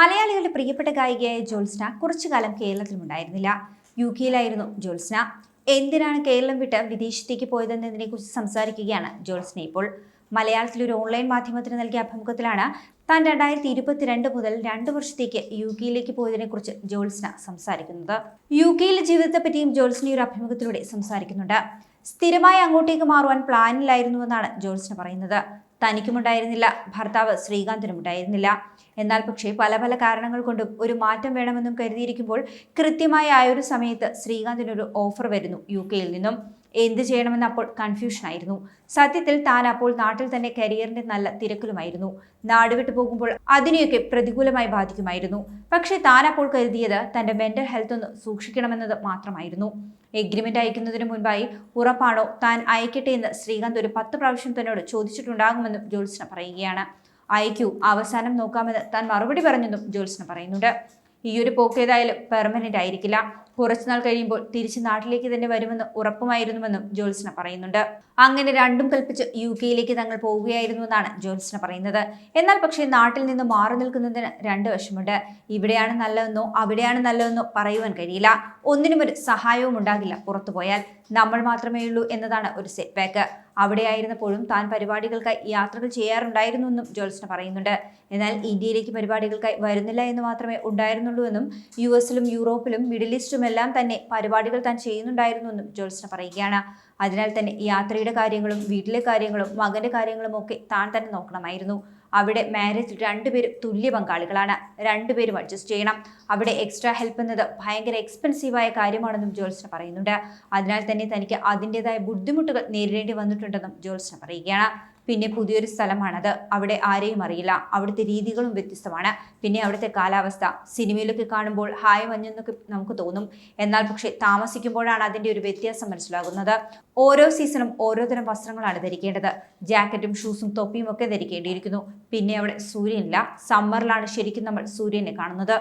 മലയാളികളുടെ പ്രിയപ്പെട്ട ഗായികയായ ജോത്സ്ന കുറച്ചു കാലം കേരളത്തിലുണ്ടായിരുന്നില്ല യു കെയിലായിരുന്നു ജോത്സ്ന. എന്തിനാണ് കേരളം വിട്ട് വിദേശത്തേക്ക് പോയതെന്നതിനെ കുറിച്ച് സംസാരിക്കുകയാണ് ജോത്സ്ന ഇപ്പോൾ. മലയാളത്തിൽ ഒരു ഓൺലൈൻ മാധ്യമത്തിന് നൽകിയ അഭിമുഖത്തിലാണ് താൻ രണ്ടായിരത്തി ഇരുപത്തിരണ്ട് മുതൽ രണ്ട് വർഷത്തേക്ക് യു കെയിലേക്ക് പോയതിനെക്കുറിച്ച് ജോത്സ്ന സംസാരിക്കുന്നത്. യു കെയിലെ ജീവിതത്തെ പറ്റിയും ഈ ഒരു അഭിമുഖത്തിലൂടെ സംസാരിക്കുന്നുണ്ട്. സ്ഥിരമായി അങ്ങോട്ടേക്ക് മാറുവാൻ പ്ലാനിലായിരുന്നുവെന്നാണ് ജ്യോത്സ്ന പറയുന്നത്. തനിക്കുമുണ്ടായിരുന്നില്ല. ഭർത്താവ് ശ്രീകാന്തിനും ഉണ്ടായിരുന്നില്ല എന്നാൽ പക്ഷേ പല പല കാരണങ്ങൾ കൊണ്ടും ഒരു മാറ്റം വേണമെന്നും കരുതിയിരിക്കുമ്പോൾ കൃത്യമായ ആ ഒരു സമയത്ത് ശ്രീകാന്തിനൊരു ഓഫർ വരുന്നു യു കെയിൽ നിന്നും. എന്ത് ചെയ്യണമെന്ന് അപ്പോൾ കൺഫ്യൂഷനായിരുന്നു സത്യത്തിൽ താൻ അപ്പോൾ നാട്ടിൽ തന്നെ കരിയറിന്റെ നല്ല തിരക്കിലുമായിരുന്നു. നാടുവിട്ട് പോകുമ്പോൾ അതിനെയൊക്കെ പ്രതികൂലമായി ബാധിക്കുമായിരുന്നു. പക്ഷേ താൻ അപ്പോൾ കരുതിയത് തന്റെ മെന്റൽ ഹെൽത്ത് ഒന്ന് സൂക്ഷിക്കണമെന്നത് മാത്രമായിരുന്നു. എഗ്രിമെന്റ് അയക്കുന്നതിന് മുൻപായി ഉറപ്പാണോ താൻ അയക്കട്ടെ എന്ന് ശ്രീകാന്ത് ഒരു പത്ത് പ്രാവശ്യം തന്നോട് ചോദിച്ചിട്ടുണ്ടാകുമെന്നും ജ്യോത്സ്ന പറയുകയാണ്. അയക്കൂ അവസാനം നോക്കാമെന്ന് താൻ മറുപടി പറഞ്ഞെന്നും ജ്യോത്സ്ന പറയുന്നുണ്ട്. ഈ ഒരു പോക്ക് ഏതായാലും പെർമനന്റ് ആയിരിക്കില്ല. കുറച്ചുനാൾ കഴിയുമ്പോൾ തിരിച്ച് നാട്ടിലേക്ക് തന്നെ വരുമെന്ന് ഉറപ്പുമായിരുന്നുവെന്നും ജോൽസന പറയുന്നുണ്ട്. അങ്ങനെ രണ്ടും കൽപ്പിച്ച് യു കെയിലേക്ക് തങ്ങൾ പോവുകയായിരുന്നുവെന്നാണ് ജോൽസന പറയുന്നത്. എന്നാൽ പക്ഷേ നാട്ടിൽ നിന്ന് മാറി നിൽക്കുന്നതിന് രണ്ട് വശമുണ്ട്. ഇവിടെയാണ് നല്ലതെന്നോ അവിടെയാണ് നല്ലതെന്നോ പറയുവാൻ കഴിയില്ല. ഒന്നിനും ഒരു സഹായവും ഉണ്ടാകില്ല പുറത്തുപോയാൽ നമ്മൾ മാത്രമേ ഉള്ളൂ എന്നതാണ് ഒരു സെറ്റ് ബാക്ക് അവിടെയായിരുന്നപ്പോഴും താൻ പരിപാടികൾക്കായി യാത്രകൾ ചെയ്യാറുണ്ടായിരുന്നു എന്നും ജ്യോത്സ്ന പറയുന്നുണ്ട്. എന്നാൽ ഇന്ത്യയിലേക്ക് പരിപാടികൾക്കായി വരുന്നില്ല എന്ന് മാത്രമേ ഉണ്ടായിരുന്നുള്ളൂ എന്നും യു എസിലും യൂറോപ്പിലും മിഡിൽ ഈസ്റ്റും എല്ലാം തന്നെ പരിപാടികൾ താൻ ചെയ്യുന്നുണ്ടായിരുന്നു എന്നും ജ്യോത്സ്ന പറയുകയാണ്. അതിനാൽ തന്നെ യാത്രയുടെ കാര്യങ്ങളും വീട്ടിലെ കാര്യങ്ങളും മകന്റെ കാര്യങ്ങളും ഒക്കെ താൻ തന്നെ നോക്കണമായിരുന്നു. അവിടെ മാരേജ് രണ്ടുപേരും തുല്യ പങ്കാളികളാണ്. രണ്ടുപേരും അഡ്ജസ്റ്റ് ചെയ്യണം. അവിടെ എക്സ്ട്രാ ഹെൽപ്പ് എന്നത് ഭയങ്കര എക്സ്പെൻസീവായ കാര്യമാണെന്നും ജ്യോത്സ്ന പറയുന്നുണ്ട്. അതിനാൽ തന്നെ തനിക്ക് അതിന്റെതായ ബുദ്ധിമുട്ടുകൾ നേരിടേണ്ടി വന്നിട്ടുണ്ടെന്നും ജ്യോത്സ്ന പറയുകയാണ്. പിന്നെ പുതിയൊരു സ്ഥലമാണത്. അവിടെ ആരെയും അറിയില്ല. അവിടുത്തെ രീതികളും വ്യത്യസ്തമാണ്. പിന്നെ അവിടുത്തെ കാലാവസ്ഥ. സിനിമയിലൊക്കെ കാണുമ്പോൾ ഹായ് മഞ്ഞെന്നൊക്കെ നമുക്ക് തോന്നും. എന്നാൽ പക്ഷേ താമസിക്കുമ്പോഴാണ് അതിന്റെ ഒരു വ്യത്യാസം മനസ്സിലാകുന്നത്. ഓരോ സീസണും ഓരോ തരം വസ്ത്രങ്ങളാണ് ധരിക്കേണ്ടത്. ജാക്കറ്റും ഷൂസും തൊപ്പിയും ഒക്കെ ധരിക്കേണ്ടിയിരിക്കുന്നു. പിന്നെ അവിടെ സൂര്യനില്ല. സമ്മറിലാണ് ശരിക്കും നമ്മൾ സൂര്യനെ കാണുന്നത്.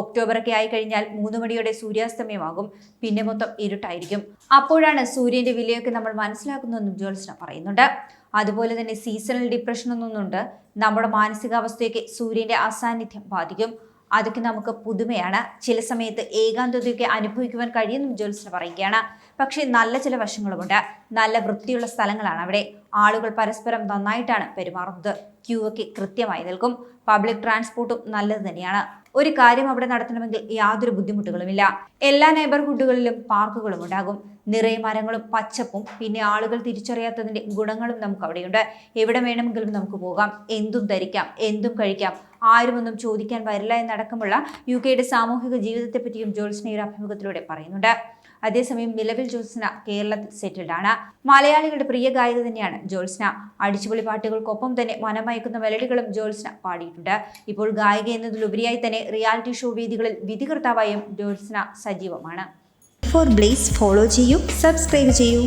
ഒക്ടോബറൊക്കെ ആയി കഴിഞ്ഞാൽ മൂന്ന് മണിയോടെ സൂര്യാസ്തമയമാകും. പിന്നെ മൊത്തം ഇരുട്ടായിരിക്കും. അപ്പോഴാണ് സൂര്യന്റെ വിലയൊക്കെ നമ്മൾ മനസ്സിലാക്കുന്നതെന്നും ജ്യോത്സന പറയുന്നുണ്ട്. അതുപോലെ തന്നെ സീസണൽ ഡിപ്രഷൻ ഒന്നുണ്ട് നമ്മുടെ മാനസികാവസ്ഥയൊക്കെ സൂര്യന്റെ അസാന്നിധ്യം ബാധിക്കും. അതൊക്കെ നമുക്ക് പുതുമയാണ്. ചില സമയത്ത് ഏകാന്തതയൊക്കെ അനുഭവിക്കുവാൻ കഴിയുമെന്നും ജ്യോത്സ്ന പറയുകയാണ്. പക്ഷേ നല്ല ചില വശങ്ങളുമുണ്ട്. നല്ല വൃത്തിയുള്ള സ്ഥലങ്ങളാണ് അവിടെ. ആളുകൾ പരസ്പരം നന്നായിട്ടാണ് പെരുമാറുന്നത്. ക്യൂ ഒക്കെ കൃത്യമായി നിൽക്കും. പബ്ലിക് ട്രാൻസ്പോർട്ടും നല്ലത് തന്നെയാണ്. ഒരു കാര്യം അവിടെ നടത്തണമെങ്കിൽ യാതൊരു ബുദ്ധിമുട്ടുകളുമില്ല. എല്ലാ നെയബർഹുഡുകളിലും പാർക്കുകളും ഉണ്ടാകും. നിറയെ മരങ്ങളും പച്ചപ്പും പിന്നെ ആളുകൾ തിരിച്ചറിയാത്തതിന്റെ ഗുണങ്ങളും നമുക്ക് അവിടെയുണ്ട്. എവിടെ വേണമെങ്കിലും നമുക്ക് പോകാം. എന്തും ധരിക്കാം. എന്തും കഴിക്കാം. ആരുമൊന്നും ചോദിക്കാൻ വരില്ല എന്നടക്കമുള്ള യു കെയുടെ സാമൂഹിക ജീവിതത്തെപ്പറ്റിയും ഒരു അഭിമുഖത്തിലൂടെ പറയുന്നുണ്ട്. അതേസമയം നിലവിൽ ജ്യോത്സ്ന കേരളത്തിൽ സെറ്റിൽഡ് ആണ്. മലയാളികളുടെ പ്രിയ ഗായിക തന്നെയാണ് ജ്യോത്സ്ന. അടിച്ചുപൊളി പാട്ടുകൾക്കൊപ്പം തന്നെ മനമയക്കുന്ന മെലഡികളും ജ്യോത്സ്ന പാടിയിട്ടുണ്ട്. ഇപ്പോൾ ഗായിക എന്നതിലുപരിയായി തന്നെ റിയാലിറ്റി ഷോ വേദികളിൽ വിധികർത്താവായും ജ്യോത്സ്ന സജീവമാണ്. ഫോർ ബ്ലേസ് ഫോളോ ചെയ്യൂ സബ്സ്ക്രൈബ് ചെയ്യൂ.